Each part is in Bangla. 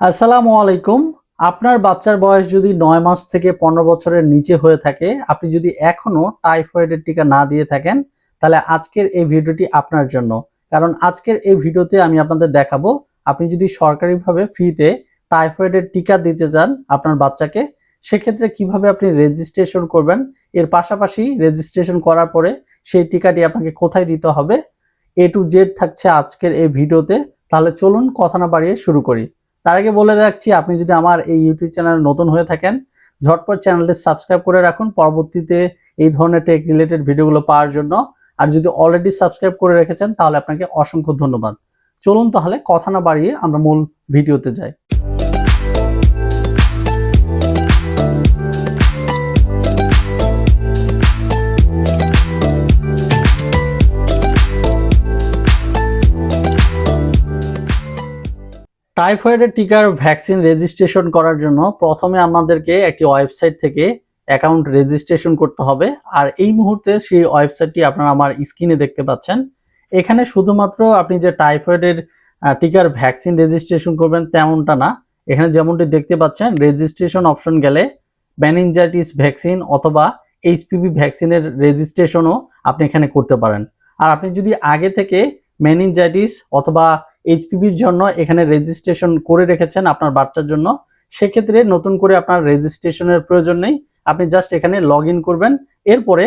আসসালামু আলাইকুম। আপনার বাচ্চার বয়স যদি নয় মাস থেকে পনেরো বছরের নিচে হয়ে থাকে, আপনি যদি এখনও টাইফয়েডের টিকা না দিয়ে থাকেন, তাহলে আজকের এই ভিডিওটি আপনার জন্য। কারণ আজকের এই ভিডিওতে আমি আপনাদের দেখাবো, আপনি যদি সরকারিভাবে ফ্রিতে টাইফয়েডের টিকা দিতে চান আপনার বাচ্চাকে, সেক্ষেত্রে কীভাবে আপনি রেজিস্ট্রেশন করবেন, এর পাশাপাশি রেজিস্ট্রেশন করার পরে সেই টিকাটি আপনাকে কোথায় দিতে হবে এ টু জেড থাকছে আজকের এই ভিডিওতে। তাহলে চলুন কথা না বাড়িয়ে শুরু করি। তার আগে বলে রাখছি, আপনি যদি আমার এই ইউটিউব চ্যানেল নতুন হয়ে থাকেন, ঝটপট চ্যানেলটি সাবস্ক্রাইব করে রাখুন। পরবর্তীতে এই ধরনের টেক রিলেটেড ভিডিওগুলো পাওয়ার জন্য। আর যদি অলরেডি সাবস্ক্রাইব করে রেখেছেন, তাহলে আপনাকে অসংখ্য ধন্যবাদ। চলুন তাহলে কথা না বাড়িয়ে আমরা মূল ভিডিওতে যাই। টাইফয়েডের টিকার ভ্যাকসিন রেজিস্ট্রেশন করার জন্য প্রথমে আমাদেরকে একটি ওয়েবসাইট থেকে অ্যাকাউন্ট রেজিস্ট্রেশন করতে হবে। আর এই মুহূর্তে সেই ওয়েবসাইটটি আপনারা আমার স্ক্রিনে দেখতে পাচ্ছেন। এখানে শুধুমাত্র আপনি যে টাইফয়েডের টিকার ভ্যাকসিন রেজিস্ট্রেশন করবেন তেমনটা না। এখানে যেমনটি দেখতে পাচ্ছেন, রেজিস্ট্রেশন অপশন গেলে ব্যানিনজাইটিস ভ্যাকসিন অথবা এইচপিভি ভ্যাকসিনের রেজিস্ট্রেশনও আপনি এখানে করতে পারেন। আর আপনি যদি আগে থেকে মেনিনজাইটিস অথবা এইচপিভির জন্য এখানে রেজিস্ট্রেশন করে রেখেছেন আপনার বাচ্চার জন্য। সেক্ষেত্রে নতুন করে আপনার রেজিস্ট্রেশনের প্রয়োজন নেই। আপনি জাস্ট এখানে লগ করবেন। এরপরে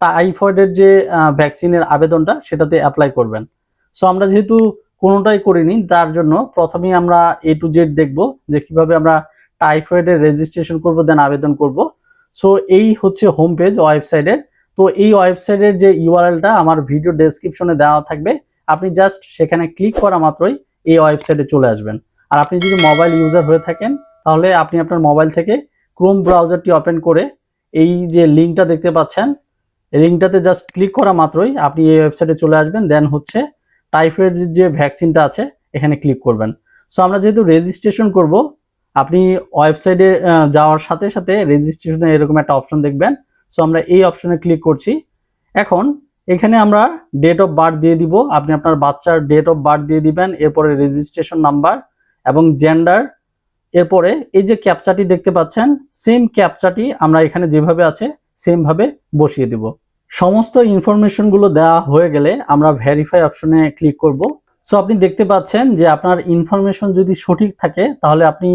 টাইফয়েডের যে ভ্যাকসিনের আবেদনটা সেটাতে অ্যাপ্লাই করবেন। সো আমরা যেহেতু কোনোটাই করিনি, তার জন্য প্রথমেই আমরা এ টু জেড দেখব যে কীভাবে আমরা টাইফয়েডের রেজিস্ট্রেশন করব দেন আবেদন করব। সো এই হচ্ছে হোম পেজ ওয়েবসাইটের তো এই ওয়েবসাইটের যে ইউআরএলটা আমার ভিডিও ডেসক্রিপশনে দেওয়া থাকবে। আপনি জাস্ট সেখানে ক্লিক করা মাত্রই এই ওয়েবসাইটে চলে আসবেন। আর আপনি যদি মোবাইল ইউজার হয়ে থাকেন, তাহলে আপনি আপনার মোবাইল থেকে ক্রোম ব্রাউজারটি ওপেন করে এই যে লিঙ্কটা দেখতে পাচ্ছেন লিঙ্কটাতে জাস্ট ক্লিক করা মাত্রই আপনি এই ওয়েবসাইটে চলে আসবেন। দেন হচ্ছে টাইফয়েড যে ভ্যাকসিনটা আছে, এখানে ক্লিক করবেন। সো আমরা যেহেতু রেজিস্ট্রেশন করব, আপনি ওয়েবসাইটে যাওয়ার সাথে সাথে রেজিস্ট্রেশনে এরকম একটা অপশন দেখবেন। সো আমরা এই অপশনে ক্লিক করছি। এখন এখানে আমরা ডেট অফ বার্থ দিয়ে দিব। আপনি আপনার বাচ্চার ডেট অফ বার্থ দিয়ে দিবেন, এরপরে রেজিস্ট্রেশন নাম্বার এবং জেন্ডার এরপরে এই যে ক্যাপচাটি দেখতে পাচ্ছেন সেম ক্যাপচাটি আমরা এখানে যেভাবে আছে সেম ভাবে বসিয়ে দিব। সমস্ত ইনফরমেশনগুলো দেওয়া হয়ে গেলে আমরা ভেরিফাই অপশনে ক্লিক করব। সো আপনি দেখতে পাচ্ছেন যে আপনার ইনফরমেশন যদি সঠিক থাকে, তাহলে আপনি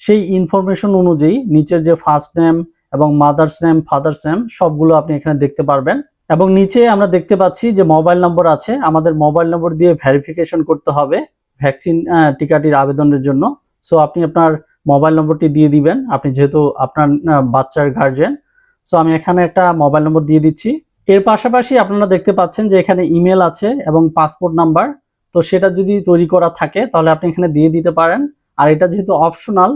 সেই ইনফরমেশন অনুযায়ী নিচের যে ফার্স্ট নেম এবং মাদার্স নেম ফাদার্স নেম সবগুলো আপনি এখানে দেখতে পারবেন। এবং নিচে আমরা দেখতে পাচ্ছি যে মোবাইল নম্বর আছে। আমাদের মোবাইল নম্বর দিয়ে ভেরিফিকেশন করতে হবে ভ্যাকসিন টিকাটির আবেদনের জন্য। সো আপনি আপনার মোবাইল নম্বরটি দিয়ে দিবেন। আপনি যেহেতু আপনার বাচ্চার গার্জেন সো আমি এখানে একটা মোবাইল নম্বর দিয়ে দিচ্ছি। এর পাশাপাশি আপনারা দেখতে পাচ্ছেন যে এখানে ইমেল আছে এবং পাসপোর্ট নাম্বার তো সেটা যদি তৈরি করা থাকে, তাহলে আপনি এখানে দিয়ে দিতে পারেন। আর এটা যেহেতু অপশনাল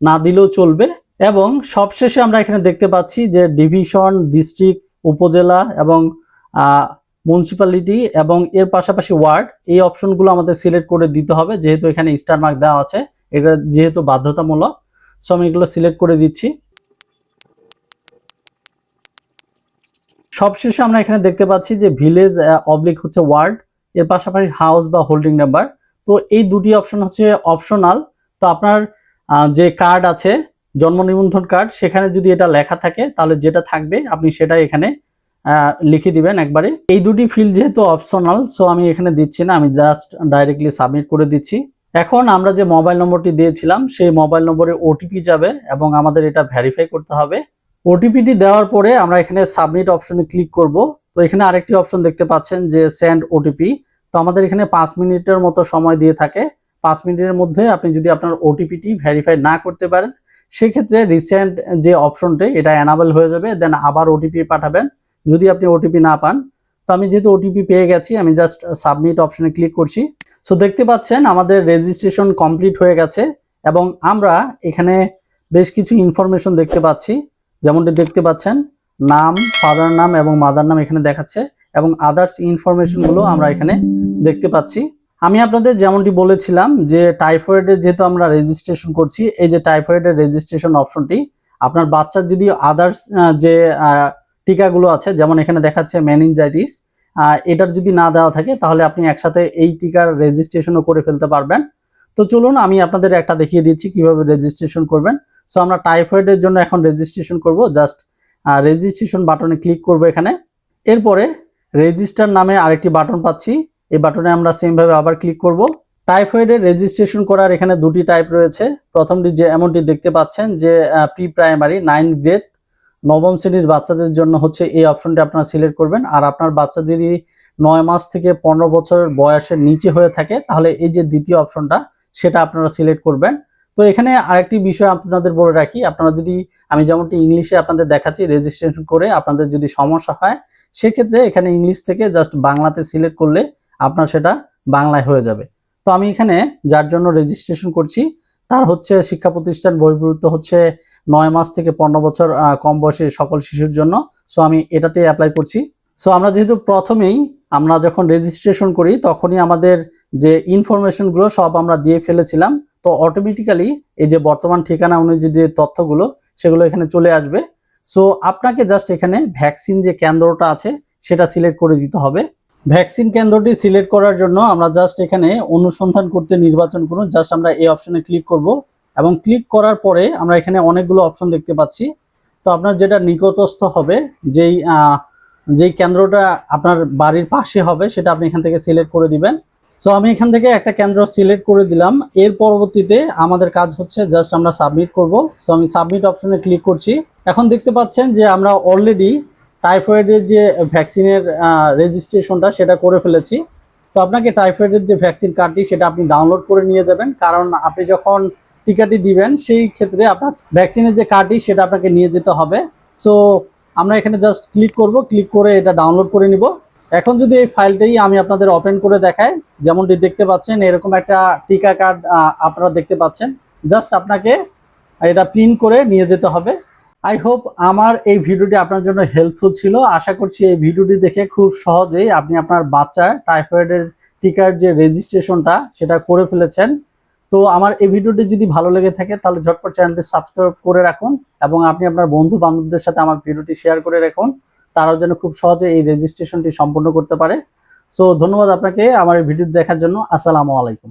না দিলেও চলবে। এবং সবশেষে আমরা এখানে দেখতে পাচ্ছি যে ডিভিশন ডিস্ট্রিক্ট উপজেলা এবং মিউনিসিপ্যালিটি এবং এর পাশাপাশি ওয়ার্ড এই অপশনগুলো আমাদের সিলেক্ট করে দিতে হবে। যেহেতু এখানে স্টার মার্ক দেওয়া আছে, এটা যেহেতু বাধ্যতামূলক সো আমি এগুলো সিলেক্ট করে দিচ্ছি। সবশেষে আমরা এখানে দেখতে পাচ্ছি যে ভিলেজ অবলিক হচ্ছে ওয়ার্ড এর পাশাপাশি হাউস বা হোল্ডিং নাম্বার তো এই দুটি অপশন হচ্ছে অপশনাল তো আপনার যে কার্ড আছে জন্ম নিবন্ধন কার্ড সেখানে যদি এটা লেখা থাকে, তাহলে যেটা থাকবে, আপনি সেটা এখানে লিখে দিবেন একবারে। এই দুটি ফিল্ড যেহেতু অপশনাল সো আমি এখানে দিচ্ছি না, আমি জাস্ট ডাইরেক্টলি সাবমিট করে দিচ্ছি। এখন আমরা যে মোবাইল নম্বরটি দিয়েছিলাম, সেই মোবাইল নম্বরে ওটিপি যাবে এবং আমাদের এটা ভেরিফাই করতে হবে। ওটিপিটি দেওয়ার পরে আমরা এখানে সাবমিট অপশনে ক্লিক করব। তো এখানে আরেকটি অপশন দেখতে পাচ্ছেন যে সেন্ড ওটিপি তো আমাদের এখানে পাঁচ মিনিটের মতো সময় দিয়ে থাকে। পাঁচ মিনিটের মধ্যে আপনি যদি আপনার ওটিপিটি ভেরিফাই না করতে পারেন সেক্ষেত্রে রিসেন্ট যে অপশনটি এটা অ্যানাবেল হয়ে যাবে দেন আবার ওটিপি পাঠাবেন। যদি আপনি ওটিপি না পান, তো আমি যেহেতু ওটিপি পেয়ে গেছি, আমি জাস্ট সাবমিট অপশনে ক্লিক করছি। সো দেখতে পাচ্ছেন, আমাদের রেজিস্ট্রেশন কমপ্লিট হয়ে গেছে, এবং আমরা এখানে বেশ কিছু ইনফরমেশন দেখতে পাচ্ছি। যেমনটি দেখতে পাচ্ছেন, নাম ফাদার নাম এবং মাদার নাম এখানে দেখাচ্ছে, এবং আদার্স ইনফরমেশনগুলো আমরা এখানে দেখতে পাচ্ছি। আমি আপনাদের যেমনটি বলেছিলাম যে টাইফয়েডের যেহেতু আমরা রেজিস্ট্রেশন করছি, এই যে টাইফয়েডের রেজিস্ট্রেশন অপশনটি আপনার বাচ্চার যদি আদার্স যে টিকাগুলো আছে, যেমন এখানে দেখাচ্ছে মেনিনজাইটিস এটার যদি না দেওয়া থাকে, তাহলে আপনি একসাথে এই টিকার রেজিস্ট্রেশনও করে ফেলতে পারবেন। তো চলুন আমি আপনাদের একটা দেখিয়ে দিচ্ছি কীভাবে রেজিস্ট্রেশন করবেন। সো আমরা টাইফয়েডের জন্য এখন রেজিস্ট্রেশন করব জাস্ট রেজিস্ট্রেশন বাটনে ক্লিক করব এখানে। এরপরে রেজিস্টার নামে আরেকটি বাটন পাচ্ছি। এই বাটনে আমরা সেমভাবে আবার ক্লিক করব। টাইফয়েডের রেজিস্ট্রেশন করার এখানে দুটি টাইপ রয়েছে। প্রথমটি যে এমনটি দেখতে পাচ্ছেন যে প্রি প্রাইমারি নাইন গ্রেড নবম শ্রেণির বাচ্চাদের জন্য হচ্ছে এই অপশনটি আপনারা সিলেক্ট করবেন। আর আপনার বাচ্চা যদি নয় মাস থেকে পনেরো বছর বয়সের নিচে হয়ে থাকে, তাহলে এই যে দ্বিতীয় অপশনটা সেটা আপনারা সিলেক্ট করবেন। তো এখানে আরেকটি বিষয় আপনাদের বলে রাখি। আপনারা যদি, আমি যেমনটি ইংলিশে আপনাদের দেখাচ্ছি রেজিস্ট্রেশন করে আপনাদের যদি সমস্যা হয়, সেক্ষেত্রে এখানে ইংলিশ থেকে জাস্ট বাংলাতে সিলেক্ট করলে আপনার সেটা বাংলায় হয়ে যাবে। তো আমি এখানে যার জন্য রেজিস্ট্রেশন করছি, তার হচ্ছে শিক্ষা প্রতিষ্ঠান বহির্ভূত হচ্ছে নয় মাস থেকে পনেরো বছর কম বয়সী সকল শিশুর জন্য। সো আমি এটাতে অ্যাপ্লাই করছি। সো আমরা যেহেতু প্রথমেই, আমরা যখন রেজিস্ট্রেশন করি, তখনই আমাদের যে ইনফরমেশনগুলো সব আমরা দিয়ে ফেলেছিলাম। তো অটোমেটিক্যালি এই যে বর্তমান ঠিকানা অনুযায়ী যে তথ্যগুলো, সেগুলো এখানে চলে আসবে। সো আপনাকে জাস্ট এখানে ভ্যাকসিন যে কেন্দ্রটা আছে, সেটা সিলেক্ট করে দিতে হবে। ভ্যাকসিন কেন্দ্রটি সিলেক্ট করার জন্য আমরা জাস্ট এখানে অনুসন্ধান করতে নির্বাচন করুন। জাস্ট আমরা এই অপশনে ক্লিক করব এবং ক্লিক করার পরে আমরা এখানে অনেকগুলো অপশন দেখতে পাচ্ছি। তো আপনার যেটা নিকটস্থ হবে, যেই যেই কেন্দ্রটা আপনার বাড়ির পাশে হবে, সেটা আপনি এখান থেকে সিলেক্ট করে দিবেন। সো আমি এখান থেকে একটা কেন্দ্র সিলেক্ট করে দিলাম। এর পরবর্তীতে আমাদের কাজ হচ্ছে জাস্ট আমরা সাবমিট করব। সো আমি সাবমিট অপশনে ক্লিক করছি। এখন দেখতে পাচ্ছেন যে আমরা অলরেডি টাইফয়েডের যে ভ্যাকসিনের রেজিস্ট্রেশনটা সেটা করে ফেলেছি। তো আপনাকে টাইফয়েডের যে ভ্যাকসিন কার্ডটি সেটা আপনি ডাউনলোড করে নিয়ে যাবেন। কারণ আপনি যখন টিকাটি দিবেন, সেই ক্ষেত্রে আপনার ভ্যাকসিনের যে কার্ডটি সেটা আপনাকে নিয়ে যেতে হবে। সো আমরা এখানে জাস্ট ক্লিক করব ক্লিক করে এটা ডাউনলোড করে নিব। এখন যদি এই ফাইলটাই আমি আপনাদের ওপেন করে দেখাই, যেমনটি দেখতে পাচ্ছেন, এরকম একটা টিকা কার্ড আপনারা দেখতে পাচ্ছেন। জাস্ট আপনাকে এটা প্রিন্ট করে নিয়ে যেতে হবে। আই হোপ আমার এই ভিডিওটি আপনার জন্য হেল্পফুল ছিল। আশা করছি এই ভিডিওটি দেখে খুব সহজেই আপনি আপনার বাচ্চার টাইফয়েডের টিকার যে রেজিস্ট্রেশনটা সেটা করে ফেলেছেন। তো আমার এই ভিডিওটি যদি ভালো লেগে থাকে, তাহলে ঝটপট চ্যানেলটি সাবস্ক্রাইব করে রাখুন এবং আপনি আপনার বন্ধু বান্ধবদের সাথে আমার ভিডিওটি শেয়ার করে রাখুন। তারাও যেন খুব সহজে এই রেজিস্ট্রেশনটি সম্পন্ন করতে পারে। সো ধন্যবাদ আপনাকে আমার এই ভিডিও দেখার জন্য। আসসালামু আলাইকুম।